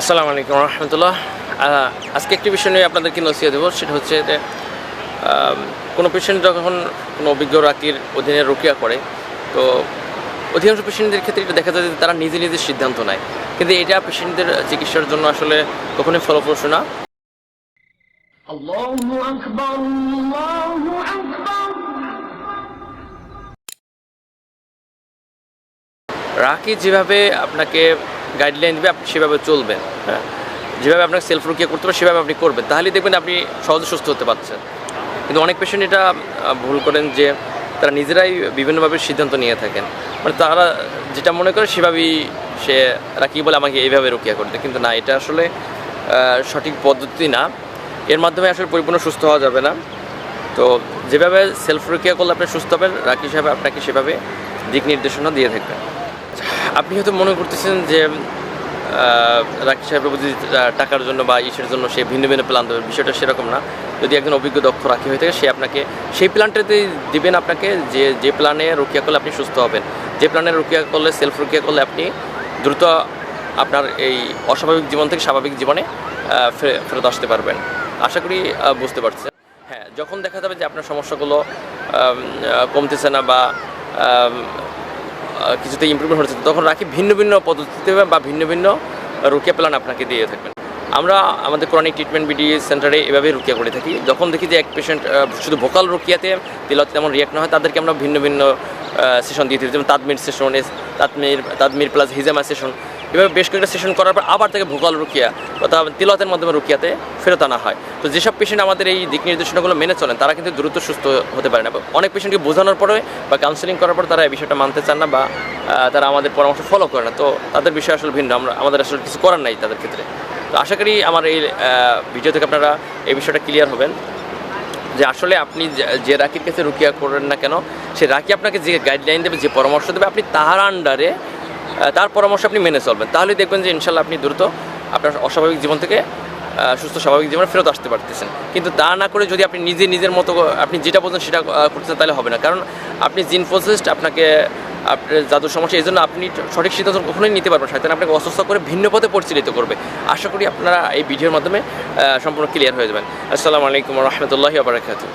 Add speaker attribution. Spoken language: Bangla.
Speaker 1: আসসালামু আলাইকুম রহমতুল্লাহ। আজকে একটি বিষয় নিয়ে আপনাদেরকে নসিয়া দেবো, সেটা হচ্ছে যে কোনো পেশেন্ট যখন কোনো অভিজ্ঞ রাকির অধীনে রুকিয়া করে, তো অধিকাংশ পেশেন্টদের ক্ষেত্রে এটা দেখা যায় যে তারা নিজে নিজে সিদ্ধান্ত নেয়। কিন্তু এটা পেশেন্টদের চিকিৎসার জন্য আসলে কখনোই ফলপ্রসূ না।
Speaker 2: আল্লাহু আকবার আল্লাহু আকবার।
Speaker 1: রাকি যেভাবে আপনাকে গাইডলাইন দেবে, আপনি সেভাবে চলবেন হ্যাঁ? যেভাবে আপনাকে সেলফ রুকিয়া করতে হবে, সেভাবে আপনি করবেন। তাহলেই দেখবেন আপনি সহজে সুস্থ হতে পারছেন। কিন্তু অনেক পেশেন্ট এটা ভুল করেন যে তারা নিজেরাই বিভিন্নভাবে সিদ্ধান্ত নিয়ে থাকেন। মানে তারা যেটা মনে করে সেভাবেই সে রাকি বলে আমাকে এইভাবে রুকিয়া করতে। কিন্তু না, এটা আসলে সঠিক পদ্ধতি না। এর মাধ্যমে আসলে পরিপূর্ণ সুস্থ হওয়া যাবে না। তো যেভাবে সেলফ রুকিয়া করলে আপনি সুস্থ হবেন রাকি সাহেব আপনাকে সেভাবে দিক নির্দেশনা দিয়ে থাকবেন। আপনি হয়তো মনে করতেছেন যে রাকি সাহেবের প্রতি টাকার জন্য বা ইসের জন্য সে ভিন্ন ভিন্ন প্ল্যান দেবে। বিষয়টা সেরকম না। যদি একজন অভিজ্ঞ, দক্ষ রাখি হয়ে থাকে, সে আপনাকে, সেই প্ল্যানটাতেই দিবেন আপনাকে যে যে প্ল্যানে রুকিয়া করলে আপনি সুস্থ হবেন। যে প্ল্যানে রুকিয়া করলে সেলফ রুকিয়া করলে আপনি দ্রুত আপনার এই অস্বাভাবিক জীবন থেকে স্বাভাবিক জীবনে ফেরে- ফেরত আসতে পারবেন। আশা করি বুঝতে পারছেন। হ্যাঁ যখন দেখা যাবে যে আপনার সমস্যাগুলো কমতেছে না বা কিছুতে ইম্প্রুভমেন্ট হচ্ছে। তখন রাখি ভিন্ন ভিন্ন পদ্ধতিতে বা ভিন্ন ভিন্ন রুকিয়া প্ল্যান আপনাকে দিয়ে থাকবেন। আমরা আমাদের ক্রনিক ট্রিটমেন্ট বিডি সেন্টারে এভাবে রুকিয়া করে থাকি। যখন দেখি যে এক পেশেন্ট শুধু ভোকাল রুকিয়াতে তিলত তেমন রিয়াক্ট না হয়, তাদেরকে আমরা ভিন্ন ভিন্ন সেশন দিয়ে থাকি। যেমন তাদমির সেশন তাদমির তাদমির প্লাস হিজামা সেশন এভাবে বেশ কয়েকটা সেশন করার পর আবার তাকে ভোকাল রুকিয়া অর্থাৎ তিলতের মাধ্যমে রুকিয়াতে ফেরত আনা হয়। তো যেসব পেশেন্ট আমাদের এই দিক নির্দেশনাগুলো মেনে চলেন, তারা কিন্তু দ্রুত সুস্থ হতে পারে না অনেক পেশেন্টকে বোঝানোর পরে বা কাউন্সেলিং করার পর তারা এই বিষয়টা মানতে চান না বা তারা আমাদের পরামর্শ ফলো করে না। তো তাদের বিষয় আসলে ভিন্ন, আমরা, আমাদের আসলে কিছু করার নাই তাদের ক্ষেত্রে। তো আশা করি আমার এই ভিডিও থেকে আপনারা এই বিষয়টা ক্লিয়ার হবেন যে আসলে আপনি যে- যে রাকির কাছে রুকিয়া করেন না কেন, সে রাকি আপনাকে যে গাইডলাইন দেবে, যে পরামর্শ দেবে, আপনি তাহার আন্ডারে তার পরামর্শ আপনি মেনে চলবেন। তাহলে দেখবেন যে ইনশাল্লাহ আপনি দ্রুত আপনার অস্বাভাবিক জীবন থেকে সুস্থ স্বাভাবিক জীবনে ফেরত আসতে পারতেছেন। কিন্তু তা না করে যদি আপনি নিজে নিজের মতো আপনি যেটা বলছেন সেটা করতেছেন তাহলে হবে না। কারণ আপনি জিন আপনাকে আপনার জাদুর সমস্যা এই জন্য আপনি সঠিক সিদ্ধান্ত কখনোই নিতে পারবেন শয়তান আপনাকে অসুস্থ করে ভিন্ন পথে পরিচালিত করবে। আশা করি আপনারা এই ভিডিওর মাধ্যমে সম্পূর্ণ ক্লিয়ার হয়ে যাবেন। আসসালামু আলাইকুম রহমতুল্লাহি আবরাকাতু